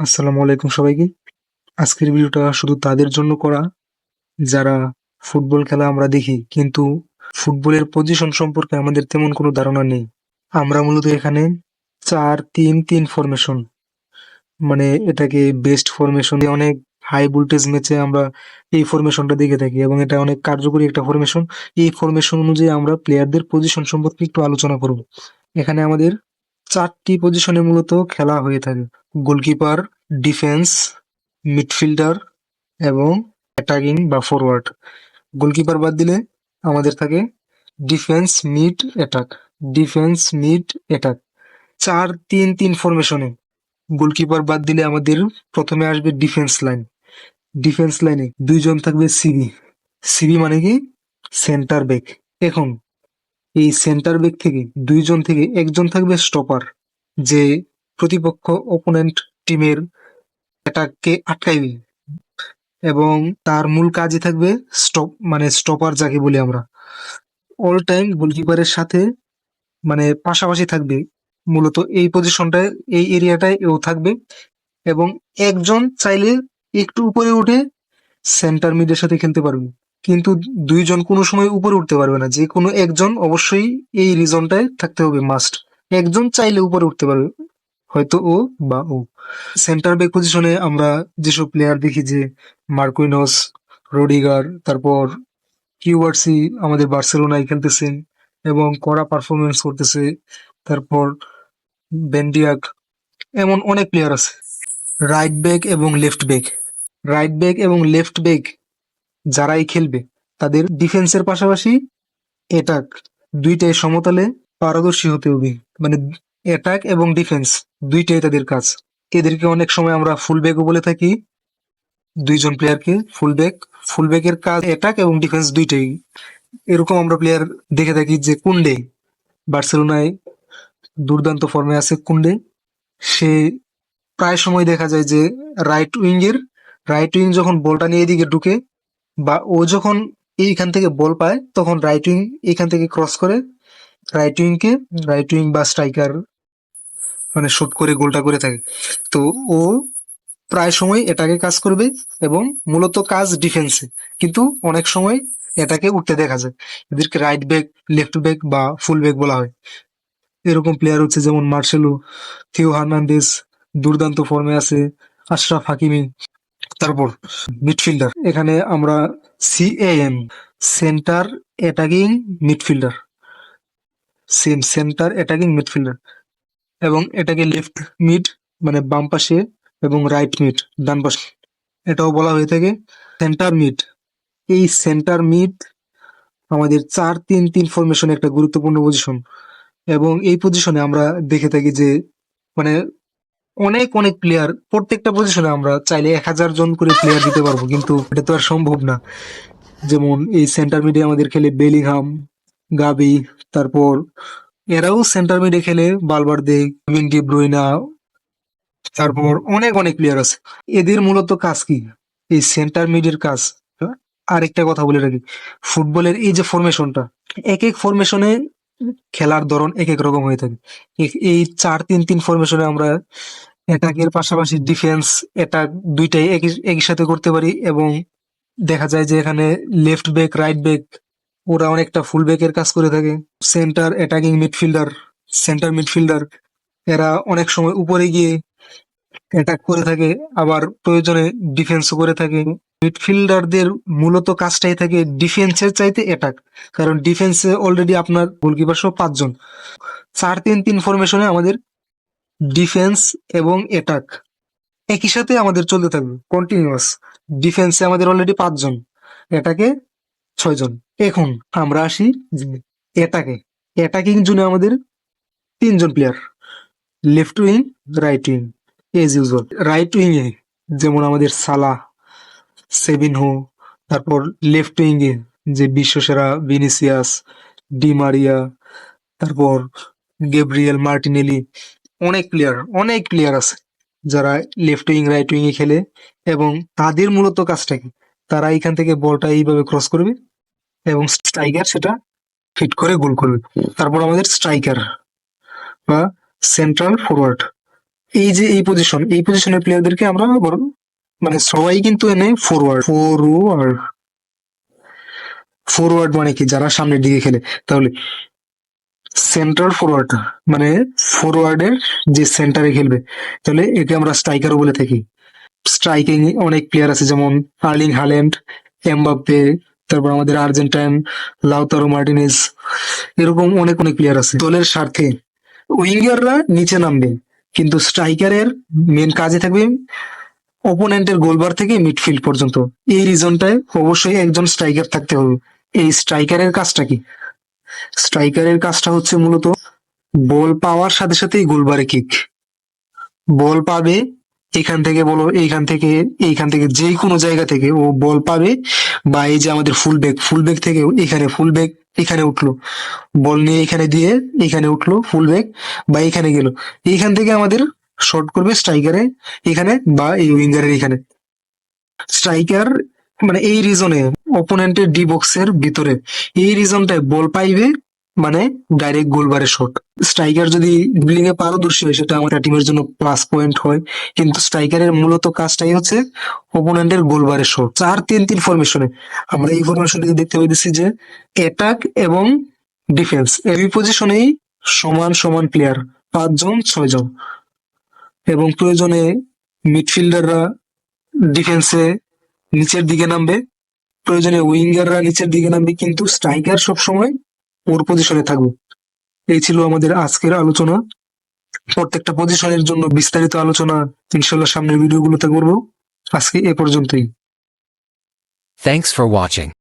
আসসালামু আলাইকুম সবাইকে। আজকের ভিডিওটা শুধু তাদের জন্য করা, যারা ফুটবল খেলা আমরা দেখি, কিন্তু ফুটবলের পজিশন সম্পর্কে আমাদের তেমন কোনো ধারণা নেই। আমরা মূলত এখানে চার তিন তিন ফরমেশন মানে এটাকে বেস্ট ফরমেশন অনেক হাই ভোল্টেজ ম্যাচে আমরা এই ফরমেশনটা দেখে থাকি এবং এটা অনেক কার্যকরী একটা ফরমেশন এই ফরমেশন অনুযায়ী আমরা প্লেয়ারদের পজিশন সম্পর্কে একটু আলোচনা করব। এখানে আমাদের চারটি পজিশনে মূলত খেলা হয়ে থাকে। গোলকিপার ডিফেন্স মিডফিল্ডার এবং অ্যাটাকিং বা ফরওয়ার্ড গোলকিপার বাদ দিলে আমাদের থাকে defence mid attack defence mid attack চার, তিন তিন ফরমেশনে গোলকিপার বাদ দিলে আমাদের প্রথমে আসবে ডিফেন্স লাইন ডিফেন্স লাইনে দুইজন থাকবে সিবি সিবি মানে কি? সেন্টার ব্যাক এখন এই সেন্টার ব্যাক থেকে দুইজন থেকে একজন থাকবে স্টপার যে প্রতিপক্ষ ওপোনেন্ট টিমের অ্যাটাককে আটকাইবে। এবং তার মূল কাজই থাকবে স্টপ মানে স্টপার যাকে বলি আমরা। অল টাইম গোলকিপারের সাথে মানে পাশাপাশি থাকবে মূলত এই পজিশনটায় এই এরিয়াটায় এও থাকবে। এবং একজন চাইলে একটু উপরে উঠে সেন্টার মিডের সাথে খেলতে পারবে। কিন্তু দুইজন কোনো সময় উপরে উঠতে পারবে না। যে কোনো একজন অবশ্যই এই রিজনটায় থাকতে হবে মাস্ট একজন চাইলে উপরে উঠতে পারবে, হয়তো ও বা ও। সেন্টার ব্যাক পজিশনে আমরা যেসব প্লেয়ার দেখি যে মার্কুইনস, রোডিগার, তারপর কিউআরসি আমাদের বার্সেলোনায় খেলতেছেন এবং কড়া পারফরমেন্স করতেছে, তারপর বেন্ডিয়াক, এমন অনেক প্লেয়ার আছে। রাইট ব্যাক এবং লেফট ব্যাক রাইট ব্যাক এবং লেফট ব্যাক যারাই খেলবে, তাদের ডিফেন্সের পাশাপাশি অ্যাটাক দুইটাই সমতলে পারদর্শী হতে হবে। মানে অ্যাটাক এবং ডিফেন্স দুইটাই তাদের কাজ। এদেরকে অনেক সময় আমরা ফুল ব্যাকও বলে থাকি। দুইজন প্লেয়ারকে ফুল ব্যাক ফুল ব্যাকের কাজ অ্যাটাক এবং ডিফেন্স দুইটাই। এরকম আমরা প্লেয়ার দেখে থাকি যে কুন্ডে বার্সেলোনায় দুর্দান্ত ফর্মে আছে কুন্ডে সে প্রায় সময় দেখা যায় যে রাইট উইং এর রাইট উইং যখন বলটা নিয়ে এদিকে ঢুকে বা ও যখন এইখান থেকে বল পায়, তখন রাইট উইং এইখান থেকে ক্রস করে রাইট উইং কে রাইট উইং বা স্ট্রাইকার মানে শুট করে, গোলটা করে থাকে। তো ও প্রায় সময় এটাকে কাজ করবে এবং মূলত কাজ ডিফেন্সে কিন্তু অনেক সময় এটাকে উঠতে দেখা যায়। এদেরকে রাইট ব্যাক লেফট ব্যাক বা ফুল ব্যাক বলা হয়। এরকম প্লেয়ার হচ্ছে যেমন মার্সেলো, থিও হার্নান্দেস দুর্দান্ত ফর্মে আছে, আশরাফ হাকিমি। তারপর মিডফিল্ডার এখানে আমরা CAM centre attacking midfielder same centre attacking midfielder এবং এটাকে লেফট মিড মানে বাম পাশে এবং রাইট মিড ডান পাশে। এটাও বলা হয়ে থাকে সেন্টার মিড এই সেন্টার মিড আমাদের চার তিন তিন ফরমেশন একটা গুরুত্বপূর্ণ পজিশন এবং এই পজিশনে আমরা দেখে থাকি যে মানে অনেক অনেক প্লেয়ার প্রত্যেকটা পজিশনে আমরা চাইলে এক হাজার জন করে প্লেয়ার দিতে পারব, কিন্তু এটা তো আর সম্ভব না। যেমন এই সেন্টার মিডে আমাদের খেলে বেলিংহাম গাবি তারপর এরাও সেন্টার মিডে খেলে বালবার ডি ব্রুইনা তারপর অনেক অনেক প্লেয়ার আছে। এদের মূলত কাজ কি? এই সেন্টার মিডের কাজ। আরেকটা কথা বলে রাখি ফুটবলের এই যে ফরমেশনটা এক এক ফরমেশনে খেলার ধরন এক এক রকম হয়ে থাকে। এই চার তিন তিন ফরমেশনে আমরা অ্যাটাকের পাশাপাশি ডিফেন্স অ্যাটাক দুইটাই একই সাথে করতে পারি এবং দেখা যায় যে এখানে লেফট ব্যাক রাইট ব্যাক ওরা অনেকটা ফুল ব্যাকের কাজ করে থাকে। Centre attacking midfielder centre midfielder এরা অনেক সময় উপরে গিয়ে অ্যাটাক করে থাকে, আবার প্রয়োজনে ডিফেন্সও করে থাকে। মিডফিল্ডারদের মূলত কাজটাই থাকে ডিফেন্সের চাইতে অ্যাটাক কারণ ডিফেন্সে অলরেডি আপনার গোলকিপার সহ পাঁচজন। চার তিন তিন ফরমেশনে আমাদের ডিফেন্স এবং অ্যাটাক একই সাথে আমাদের চলতে থাকবে কন্টিনিউয়াস ডিফেন্সে আমাদের অলরেডি পাঁচজন অ্যাটাকে ছয়জন। এখন আমরা আসি অ্যাটাকে অ্যাটাকিং জোনে আমাদের তিনজন player left wing right wing as usual right wing এ যেমন আমাদের সালা সেভিনহো তারপর লেফট উইং এ যে বিশ্বসেরা ভিনিসিয়াস, ডি মারিয়া, তারপর গেব্রিয়েল মার্টিনেলি, অনেক প্লেয়ার অনেক প্লেয়ার আছে যারা লেফট উইং রাইট উইং এ খেলে এবং তাদের মূলত কাজটা কি তারা এখান থেকে বলটা এইভাবে ক্রস করবে এবং স্ট্রাইকার সেটা ফিট করে গোল করবে। তারপর আমাদের স্ট্রাইকার বা সেন্ট্রাল ফরওয়ার্ড এই যে এই পজিশন এই পজিশনের প্লেয়ারদেরকে আমরা মানে সবাই কিন্তু এনে ফরওয়ার্ড ফরওয়ার্ড ফরওয়ার্ড মানে কি? যারা সামনের দিকে খেলে। তাহলে সেন্টার ফরওয়ার্ড মানে ফরওয়ার্ডের যে সেন্টারে খেলবে। তাহলে একে আমরা স্ট্রাইকারও বলে থাকি। স্ট্রাইকিং অনেক প্লেয়ার আছে, যেমন আর্লিং হাল্যান্ড, এমবাপ্পে, তারপর আমাদের আর্জেন্টাইন, লাউতারো মার্টিনেজ, এরকম অনেক অনেক প্লেয়ার আছে। দলের স্বার্থে উইঙ্গাররা নিচে নামবে, কিন্তু স্ট্রাইকারের মেন কাজে থাকবে ওপোনেন্টের গোলবার থেকে মিডফিল্ড পর্যন্ত। এই রিজনটায় অবশ্যই একজন স্ট্রাইকার থাকতে হবে। এই স্ট্রাইকারের কাজটা কি? স্ট্রাইকারের কাজটা হচ্ছে মূলত বল পাওয়ার সাথে সাথেই গোলবারে কিক বল পাবে এখান থেকে বলো, এইখান থেকে এইখান থেকে যে কোনো জায়গা থেকে ও বল পাবে বা এই যে আমাদের ফুল ব্যাক ফুল ব্যাক থেকে এখানে ফুল ব্যাক এখানে উঠল। বল নিয়ে এখানে দিয়ে এখানে উঠল ফুল ব্যাক বা এখানে গেল। এইখান থেকে আমাদের শর্ট করবে স্ট্রাইকারে এখানে বা এই উইঙ্গারের এখানে। স্ট্রাইকার মানে এই রিজনে অপোনেন্টের ডি বক্সের ভিতরে এই রিজনটায় বল পাইবে মানে ডাইরেক্ট গোলবারে শট স্ট্রাইকার যদি ড্রিবলিং এ পারদর্শী হয়, সেটা আমাদের টিমের জন্য প্লাস পয়েন্ট হয়। কিন্তু স্ট্রাইকারের মূলত কাজটাই হচ্ছে অপোনেন্টের গোলবারে শট চার তিন তিন ফরমেশনে আমরা এই ফরমেশনটিতে দেখতে পাইতেছি যে অ্যাটাক এবং ডিফেন্স এই পজিশনেই সমান সমান প্লেয়ার পাঁচজন, ছয়জন। এবং প্রয়োজনে মিডফিল্ডাররা ডিফেন্সে নিচের দিকে নামবে। প্রয়োজনে উইঙ্গাররা নিচের দিকে নামবে, কিন্তু স্ট্রাইকার সবসময় ওর পজিশনে থাকবে। এই ছিল আমাদের আজকের আলোচনা। প্রত্যেকটা পজিশনের জন্য বিস্তারিত আলোচনা ইনশাল্লাহ সামনের ভিডিওগুলোতে করব। আজকে এ পর্যন্তই। Thanks for watching.